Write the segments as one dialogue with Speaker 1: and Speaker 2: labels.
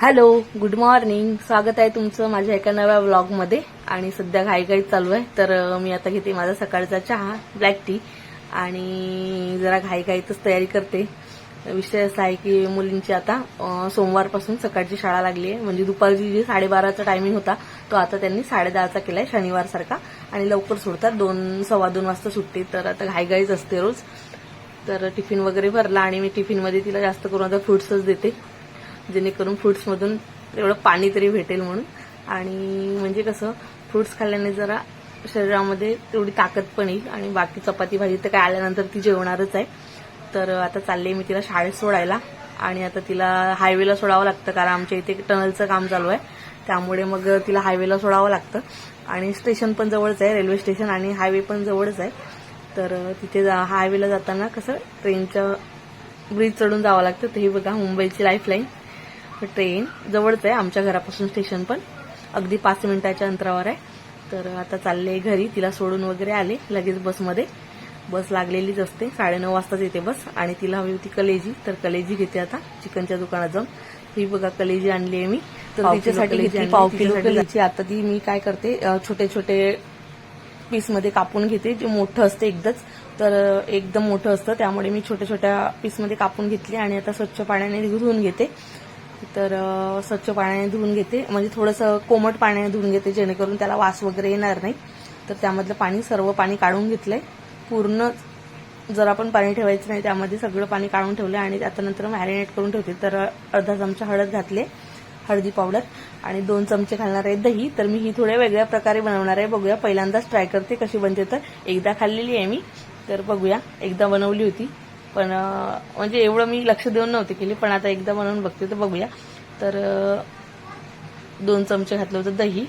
Speaker 1: Hello good morning. स्वागत आहे तुमचं माझ्या एका नव्या व्लॉगमध्ये. आणि सध्या घाईघाई चालू आहे. तर मी आता घेते माझा सकाळचा चहा ब्लॅक टी. आणि जरा घाईघाईतच तयारी करते. विषय असा आहे की मुलींची आता सोमवारपासून सकाळची शाळा लागली आहे. म्हणजे दुपारची जी साडेबाराचा टायमिंग होता तो आता त्यांनी साडेदहाचा केलाय शनिवारसारखा. आणि लवकर सोडतात. दोन सव्वा दोन वाजता सुटते तर आता घाईघाईच असते रोज. तर टिफिन वगैरे भरला आणि मी टिफिनमध्ये तिला जास्त करून आता फ्रुट्सच देते. जेणेकरून फ्रुट्समधून एवढं पाणी तरी भेटेल म्हणून. आणि म्हणजे कसं फ्रुट्स खाल्ल्याने जरा शरीरामध्ये तेवढी ताकद पण येईल आणि बाकी चपाती भाजी तर काय आल्यानंतर ती जेवणारच आहे. तर आता चालले मी तिला शाळेत सोडायला आणि आता तिला हायवेला सोडावं लागतं कारण आमच्या इथे टनलचं काम चालू आहे. त्यामुळे मग तिला हायवेला सोडावं लागतं. आणि स्टेशन पण जवळच आहे रेल्वे स्टेशन आणि हायवे पण जवळच आहे. तर तिथे जा हायवेला जाताना कसं ट्रेनच्या ब्रिज चढून जावं लागतं. तर हे बघा मुंबईची लाईफलाईन ट्रेन जवळच आहे आमच्या घरापासून स्टेशन पण. अगदी पाच मिनिटाच्या अंतरावर आहे. तर आता चालले घरी तिला सोडून वगैरे आले लगेच बसमध्ये बस लागलेलीच असते साडेनऊ वाजताच येते बस आणि तिला हवी होती कलेजी तर कलेजी घेते आता चिकनच्या दुकानात जाऊन. ही बघा कलेजी आणली आहे मी. तर तिच्यासाठी पाव किलो कलेजी. आता ती मी काय करते छोटे छोटे पीसमध्ये कापून घेते जे मोठं असते एकदाच. तर एकदम मोठं असतं त्यामुळे मी छोट्या छोट्या पीसमध्ये कापून घेतले आणि आता स्वच्छ पाण्याने धुवून घेते. तर स्वच्छ पाण्याने धुवून घेते. म्हणजे थोडंसं कोमट पाण्याने धुवून घेते जेणेकरून त्याला वास वगैरे येणार नाही. तर त्यामधलं पाणी सर्व पाणी काढून घेतलंय. पूर्ण जर आपण पाणी ठेवायचं नाही त्यामध्ये सगळं पाणी काढून ठेवलं आणि त्यानंतर मॅरिनेट करून ठेवते. तर अर्धा चमचा हळद घातले हळदी पावडर आणि दोन चमचे घालणार आहे दही. तर मी ही थोड्या वेगळ्या प्रकारे बनवणार आहे. बघूया पहिल्यांदाच ट्राय करते कशी बनते. तर एकदा खाल्लेली आहे मी. तर बघूया एकदा बनवली होती. पण म्हणजे एवढं मी लक्ष देऊन नव्हते केली पण आता एकदा बनवून बघते तर बघूया. तर दोन चमचे घातलं होतं दही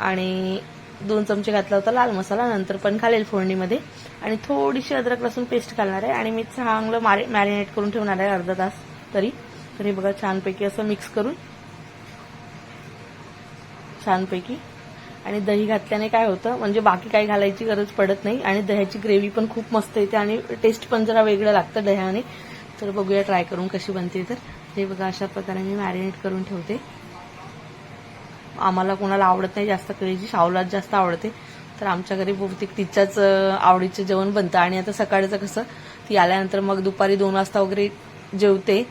Speaker 1: आणि दोन चमचे घातला होता लाल मसाला नंतर पण घालेल फोडणीमध्ये. आणि थोडीशी अद्रक लसूण पेस्ट घालणार आहे आणि मी चांगलं मॅरिनेट करून ठेवणार आहे अर्धा तास तरी. तर हे बघा छानपैकी असं मिक्स करून छानपैकी आणि दही घातल्याने काय होतं म्हणजे बाकी काही घालायची गरज पडत नाही आणि दह्याची ग्रेव्ही पण खूप मस्त येते आणि टेस्ट पण जरा वेगळं लागतं दह्याने. तर बघूया ट्राय करून कशी बनते तर. हे बघा अशा प्रकारे मी मॅरिनेट करून ठेवते. आम्हाला कोणाला आवडत नाही जास्त कळीची शावलाच जास्त आवडते. तर आमच्या घरी बहुतेक तिच्याच आवडीचं जेवण बनतं. आणि आता सकाळचं कसं ती आल्यानंतर मग दुपारी दोन वाजता वगैरे जेवते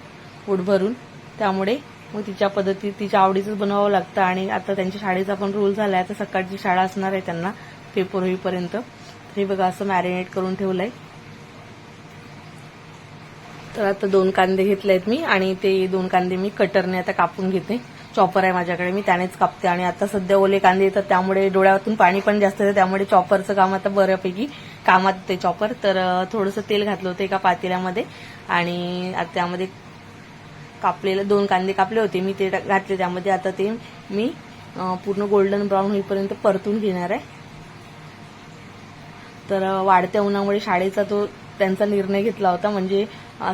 Speaker 1: पोट भरून त्यामुळे मग तिच्या पद्धतीत तिच्या आवडीचंच बनवावं लागतं आणि आता त्यांच्या शाळेचा पण रूल झालाय. आता सकाळची शाळा असणार आहे त्यांना पेपर होईपर्यंत. हे बघा असं मॅरिनेट करून ठेवलंय. तर आता दोन कांदे घेतले आहेत मी आणि ते दोन कांदे मी कटरने आता कापून घेते. चॉपर आहे माझ्याकडे मी त्यानेच कापते. आणि आता सध्या ओले कांदे येतात त्यामुळे डोळ्यातून पाणी पण जास्त येतं त्यामुळे चॉपरचं काम आता बऱ्यापैकी कामात ते चॉपर तर थोडंसं तेल घातलं होतं एका पातेल्यामध्ये. आणि त्यामध्ये कापलेले दोन कांदे कापले होते. मी ते घातले त्यामध्ये. आता ते मी पूर्ण गोल्डन ब्राऊन होईपर्यंत परतून घेणार आहे. तर वाढत्या उन्हामुळे शाळेचा तो त्यांचा निर्णय घेतला होता. म्हणजे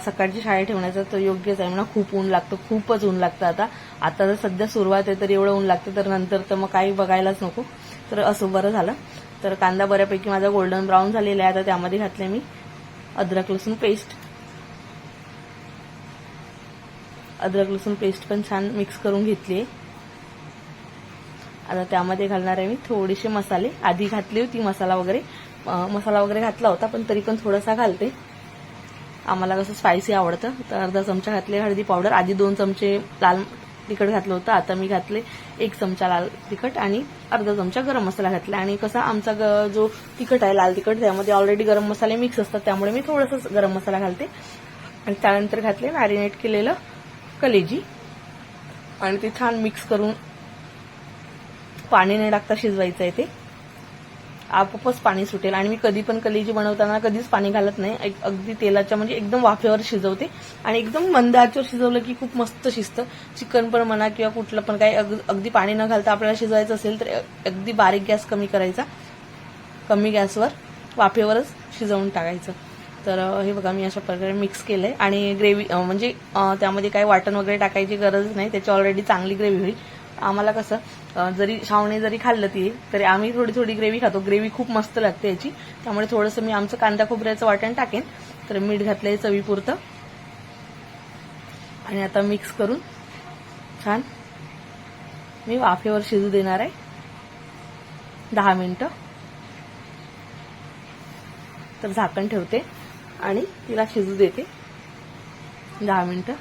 Speaker 1: सकाळची शाळा ठेवण्याचा तो योग्यच आहे म्हणा. खूप ऊन लागतं. खूपच ऊन लागतं आता. आता जर सध्या सुरुवात आहे तर एवढं ऊन लागतं तर नंतर तर मग काही बघायलाच नको. तर असं बरं झालं. तर कांदा बऱ्यापैकी माझा गोल्डन ब्राऊन झालेला आहे. आता त्यामध्ये घातले मी अद्रक लसूण पेस्ट. अद्रक लसूण पेस्ट पण छान मिक्स करून घेतली. आता त्यामध्ये घालणार आहे मी थोडेसे मसाले. आधी घातली होती मसाला वगैरे. मसाला वगैरे घातला होता पण तरी पण थोडासा घालते. आम्हाला कसं स्पायसी आवडतं. तर अर्धा चमचा घातले हळदी पावडर. आधी दोन चमचे लाल तिखट घातलं होतं. आता मी घातले एक चमचा लाल तिखट आणि अर्धा चमचा गरम मसाला घातला. आणि कसा आमचा ग- जो तिखट आहे लाल तिखट त्यामध्ये ऑलरेडी गरम मसाले मिक्स असतात. त्यामुळे मी थोडंसं गरम मसाला घालते. आणि त्यानंतर घातले मॅरिनेट केलेलं कलेजी. आणि ते छान मिक्स करून पाणी न टाकता शिजवायचं आहे ते. आपोआपच पाणी सुटेल. आणि मी कधी पण कलेजी बनवताना कधीच पाणी घालत नाही. एक- अगदी तेलाच्या म्हणजे एकदम वाफेवर शिजवते. आणि एकदम मंद आचेवर शिजवलं की खूप मस्त शिजतं. चिकन पण म्हणा किंवा कुठलं पण काही अग- अगदी पाणी न घालता आपल्याला शिजवायचं असेल तर अगदी बारीक गॅस कमी करायचा. कमी गॅसवर वाफेवरच शिजवून टाकायचं. तर हे बघा मी अशा प्रकारे मिक्स केलंय. आणि ग्रेव्ही म्हणजे त्यामध्ये काही वाटण वगैरे टाकायची गरज नाही. त्याची ऑलरेडी चांगली ग्रेव्ही होईल. आम्हाला कसं जरी शावणे जरी खाल्लं ती तरी आम्ही थोडी थोडी ग्रेव्ही खातो. ग्रेव्ही खूप मस्त लागते याची. त्यामुळे थोडंसं मी आमचं कांदा खोबऱ्याचं वाटण टाकेन. तर मीठ घातलंय चवीपुरतं. आणि आता मिक्स करून छान. मी वाफेवर शिजू देणार आहे. दहा मिनिटं. तर झाकण ठेवते. आणि तिला शिजू देते. दहा मिनिटं.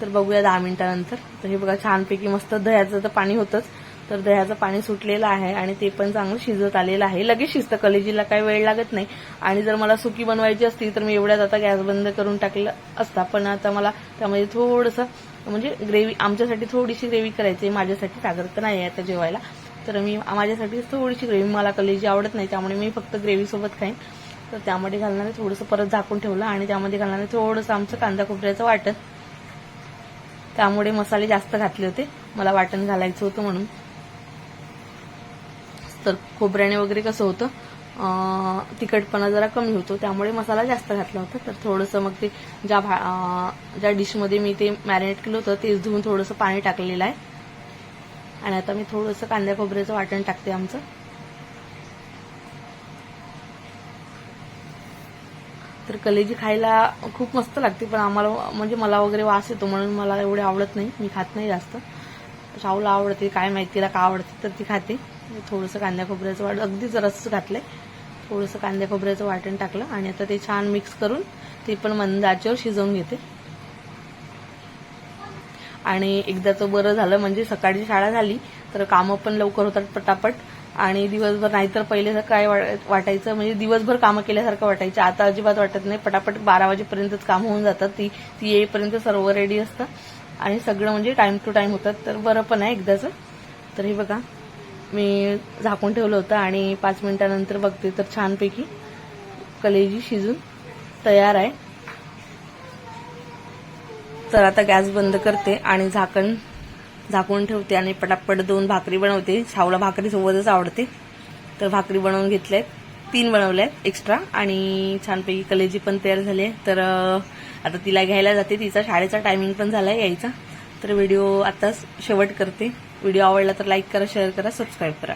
Speaker 1: तर बघूया दहा मिनिटानंतर. तर हे बघा छानपैकी मस्त दह्याचं तर पाणी होतंच. तर दह्याचं पाणी सुटलेलं आहे आणि ते पण चांगलं शिजत आलेलं आहे. लगेच शिजतं कलेजीला काही वेळ लागत नाही. आणि जर मला सुकी बनवायची असती तर मी एवढ्यात आता गॅस बंद करून टाकलं असता. पण आता मला त्यामध्ये थोडंसं म्हणजे ग्रेव्ही आमच्यासाठी थोडीशी ग्रेव्ही करायची आहे. माझ्यासाठी सागर तर नाही आहे आता जेवायला. तर मी माझ्यासाठी थोडीशी ग्रेव्ही. मला कलेजी आवडत नाही त्यामुळे मी फक्त ग्रेव्हीसोबत खाईन. तर त्यामध्ये घालणार आहे थोडंसं परत झाकून ठेवलं आणि त्यामध्ये घालणार आहे थोडंसं आमचं कांदा खोबऱ्याचं वाटण. त्यामुळे मसाले जास्त घातले होते. मला वाटण घालायचं होतं म्हणून. तर खोबऱ्याने वगैरे कसं होतं तिखटपणा जरा कमी होतो त्यामुळे मसाला जास्त घातला होता. तर थोडंसं मग ते ज्या भा ज्या डिशमध्ये मी ते मॅरिनेट केलं होतं तेच धुवून थोडंसं पाणी टाकलेलं आहे. आणि आता मी थोडंसं कांद्या खोबऱ्याचं वाटण टाकते आमचं. तर कलेजी खायला खूप मस्त लागते पण आम्हाला म्हणजे मला वगैरे वास येतो म्हणून मला एवढे आवडत नाही. मी खात नाही जास्त. शाहूला आवडते काय माहिती तिला का आवडते तर ती खाते. थोडंसं कांद्या खोबऱ्याचं वाट अगदी जरासं घातलंय. थोडंसं कांद्या खोबऱ्याचं वाटण टाकलं आणि आता ते छान मिक्स करून ते पण मंद आचेवर शिजवून घेते. आणि एकदाचं बरं झालं म्हणजे सकाळची शाळा झाली तर कामं पण लवकर होतात पटापट. आणि दिवसभर नाहीतर पहिले काय वाटायचं? म्हणजे दिवसभर कामं केल्यासारखं वाटायचं. आता अजिबात वाटत नाही. पटापट बारा वाजेपर्यंतच काम होऊन जातात. ती ती येईपर्यंत सर्व रेडी असतं. आणि सगळं म्हणजे टाइम टू टाइम होतात. तर बरं पण आहे एकदाचं. तर हे बघा. मी झाकून ठेवलं होतं आणि पाच मिनिटानंतर बघते तर छानपैकी कलेजी शिजून तयार आहे. तर आता गॅस बंद करते आणि झाकण झाकून ठेवते आणि पटापट दोन भाकरी बनवते. शावला भाकरी सोबतच आवडते. तर भाकरी बनवून घेतल्यात तीन बनवल्यात एक्स्ट्रा आणि छानपैकी कलेजी पण तयार झाली तर आता तिला घ्यायला जाते. तिचा शाळेचा टायमिंग पण झाला आहे यायचा. तर व्हिडिओ आताच शेवट करते. व्हिडिओ आवडला तर लाईक करा शेअर करा सबस्क्राईब करा.